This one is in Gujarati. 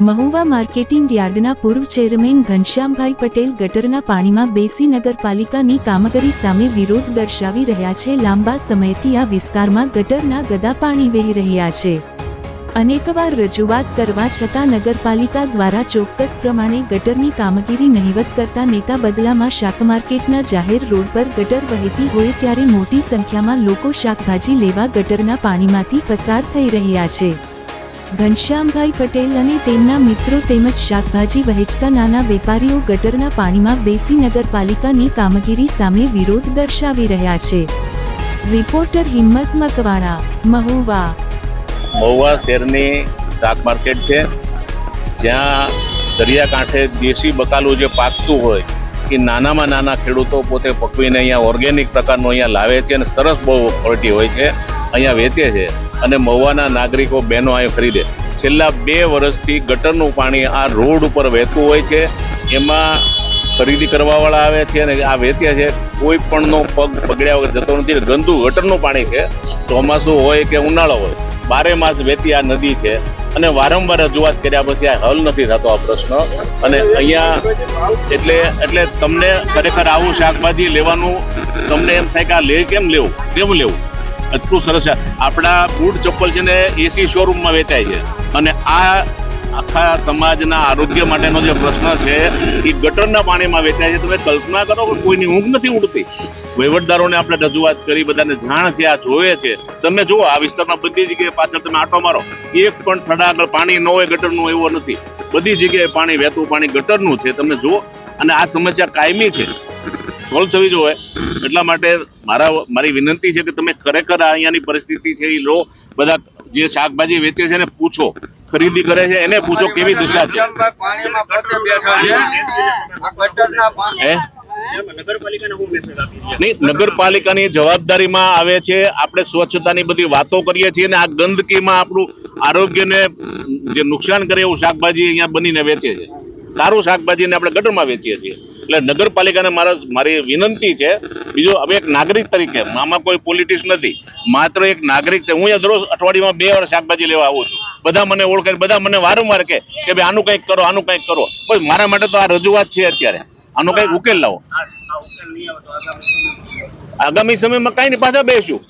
મહુવા માર્કેટિંગ યાર્ડના પૂર્વ ચેરમેન ઘનશ્યામભાઈ પટેલ ગટરના પાણીમાં બેસી નગરપાલિકાની કામગીરી સામે વિરોધ દર્શાવી રહ્યા છે. લાંબા સમયથી આ વિસ્તારમાં ગટરના ગદા પાણી વહી રહ્યા છે. અનેકવાર રજૂઆત કરવા છતાં નગરપાલિકા દ્વારા ચોક્કસ પ્રમાણે ગટરની કામગીરી નહિવત કરતા નેતા બદલામાં શાક માર્કેટના જાહેર રોડ પર ગટર વહેતી હોય ત્યારે મોટી સંખ્યામાં લોકો શાકભાજી લેવા ગટરના પાણીમાંથી પસાર થઈ રહ્યા છે. ઘનશ્યામભાઈ પટેલ અને તેમના મિત્રો તેમજ શાકભાજી વહેંચતા નાના વેપારીઓ ગટરના પાણીમાં બેસી નગરપાલિકાની કામગીરી સામે વિરોધ દર્શાવી રહ્યા છે. રિપોર્ટર હિંમત મકવાણા, મહુવા. મહુવા શહેરની શાક માર્કેટ છે. જ્યાં દરિયાકાંઠે દેશી બકાલું જે પાકતું હોય, એ નાનામાં નાના ખેડૂતો પોતે પકવીને અહીંયા ઓર્ગેનિક પ્રકારનું અહીંયા લાવે છે અને સરસ બહુ ક્વોલિટી હોય છે. અહીંયા વેચે છે. અને મહુવાના નાગરિકો બહેનો અહીં ખરીદે છેલ્લા બે વર્ષથી ગટરનું પાણી આ રોડ ઉપર વહેતું હોય છે. એમાં ખરીદી કરવાવાળા આવે છે અને આ વેચે છે. કોઈ પણનો પગ પગડ્યા વગર જતો નથી. ગંદુ ગટરનું પાણી છે. ચોમાસું હોય કે ઉનાળો હોય, બારે માસ વહેતી આ નદી છે. અને વારંવાર રજૂઆત કર્યા પછી આ હલ નથી થતો આ પ્રશ્ન. અને અહીંયા એટલે એટલે તમને ખરેખર આવું શાકભાજી લેવાનું, તમને એમ થાય કે આ લે કેમ લેવું? કેમ લેવું. એટલું સરસ છે. આપણા બૂટ ચપ્પલ છે ને એસી શોરૂમમાં વેચાય છે. અને આ આખા સમાજના આરોગ્ય માટેનો જે પ્રશ્ન છે એ ગટરના પાણીમાં વેચાય છે. તમે કલ્પના કરો કે કોઈની ઊંઘ નથી ઉડતી. વહીવટદારોને આપણે રજૂઆત કરી, બધાને જાણ છે, આ જોવે છે. તમે જુઓ, આ વિસ્તારમાં બધી જગ્યાએ પાછળ તમે આટો મારો. એક પણ થડા આગળ પાણી ન હોય, ગટરનું એવો નથી. બધી જગ્યાએ પાણી, વહેતું પાણી ગટરનું છે. તમે જુઓ, અને આ સમસ્યા કાયમી છે. સોલ્વ થવી જોઈએ. એટલા માટે મારા મારી વિનંતી છે કે તમે ખરેખર આ અહીંયાની પરિસ્થિતિ છે એ લો. બધા જે શાકભાજી વેચે છે એને પૂછો ખરીદી કરે છે એને પૂછો કેવી દશા છે. નહીં નગરપાલિકાની જવાબદારીમાં આવે છે. આપણે સ્વચ્છતાની બધી વાતો કરીએ છીએ અને આ ગંદકીમાં આપણું આરોગ્યને જે નુકસાન કરે એવું શાકભાજી અહીંયા બનીને વેચે છે. સારું શાકભાજીને આપણે ગટરમાં વેચીએ છીએ. એટલે નગરપાલિકાને મારા મારી વિનંતી છે. બીજો હવે એક નાગરિક તરીકે આમાં કોઈ પોલિટિક્સ નથી. માત્ર એક નાગરિક છે. હું દરરોજ અઠવાડિયામાં બે વાર શાકભાજી લેવા આવું છું. બધા મને ઓળખે બધા મને વારંવાર કહે કે ભાઈ આનું કંઈક કરો આનું કંઈક કરો. પણ મારા માટે તો આ રજૂઆત છે અત્યારે. આનો કંઈક ઉકેલ લાવો. આગામી સમયમાં કાંઈ નહીં પાછા બેસું